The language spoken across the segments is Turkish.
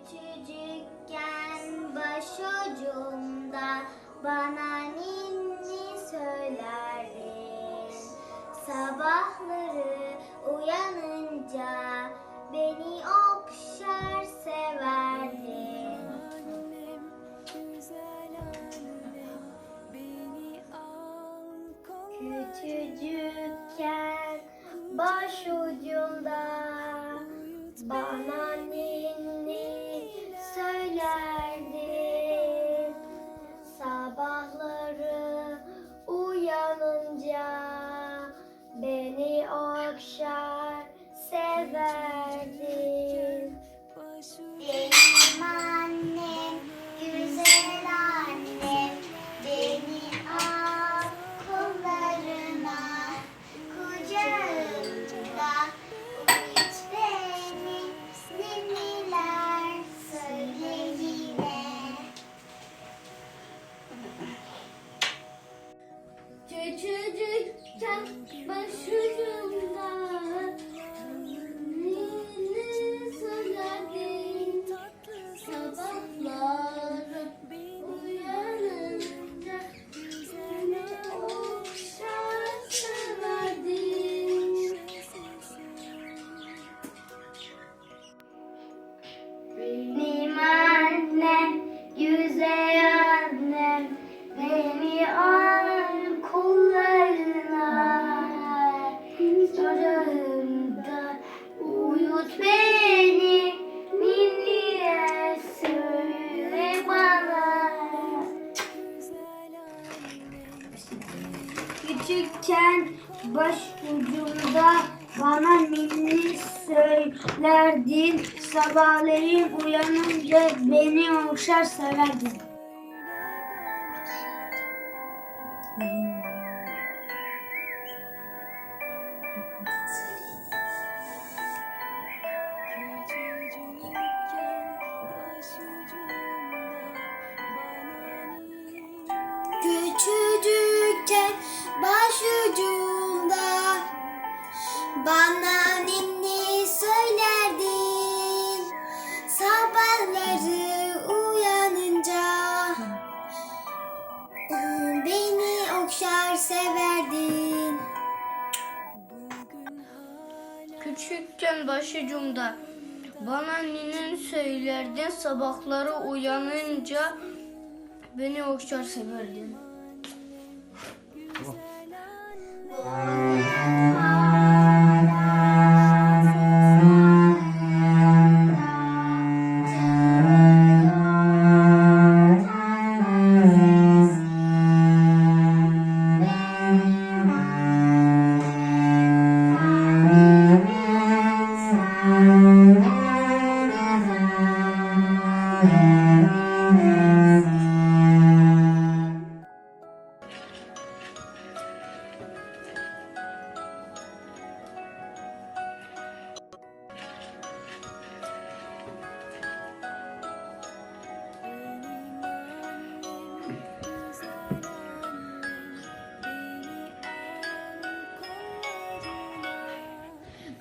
Küçücükken başucumda bana ninni söylerdin. Sabahları uyanınca beni okşar severdin. Annem, güzel annem, beni al kollarına. Küçücükken başucumda bana Küçücükken başucumda beni, ninniye söyle bana. Küçükken başucumda bana ninni söylerdin. Sabahleyin uyanınca beni okşar severdin. Başucumda bana ninni söylerdin. Sabahları uyanınca beni okşar severdin. Küçükken başucumda bana ninen söylerdin sabahları uyanınca beni okşar severdin. Oh.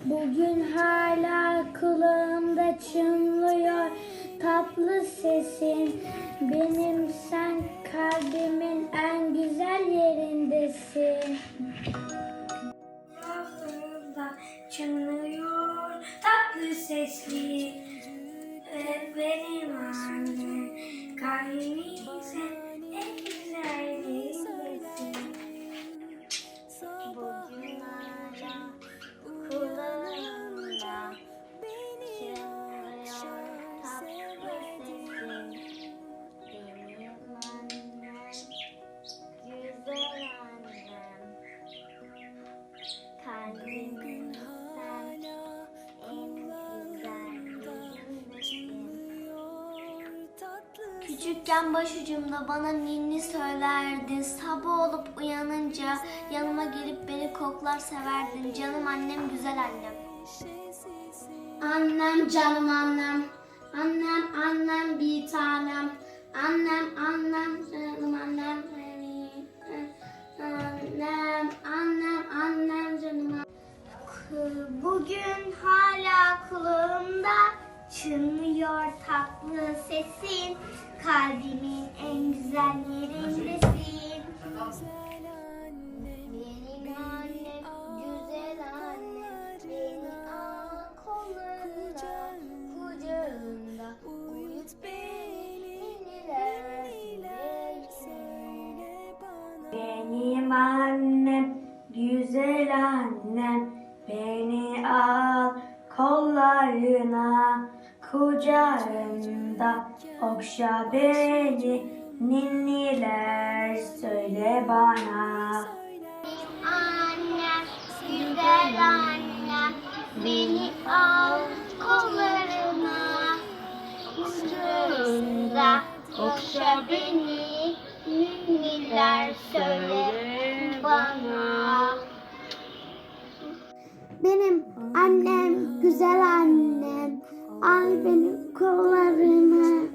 Bugün hala kulağımda çınlıyor tatlı sesin. Benim sen kalbimin en güzel yerindesin. Kulağımda çınlıyor tatlı sesli. Küçükken başucumda bana ninni söylerdin. Sabah olup uyanınca yanıma gelip beni koklar severdin. Canım annem, güzel annem. Annem, canım annem. Annem, annem bir tanem. Annem, annem, canım annem. Annem, annem, annem, canım annem. Bugün hala kulağımda Çınlıyor tatlı sesin, kalbimin en güzel yerindesin. Benim annem, güzel annem, beni al kollarına, kucağında uyut beni, neler söyle Benim annem, güzel annem, beni al kollarına, kucağında okşa beni, ninniler söyle bana. Annem, güzel annem, beni al kollarına, kucağında okşa beni, ninniler söyle bana. Benim annem, güzel annem, al beni kollarına,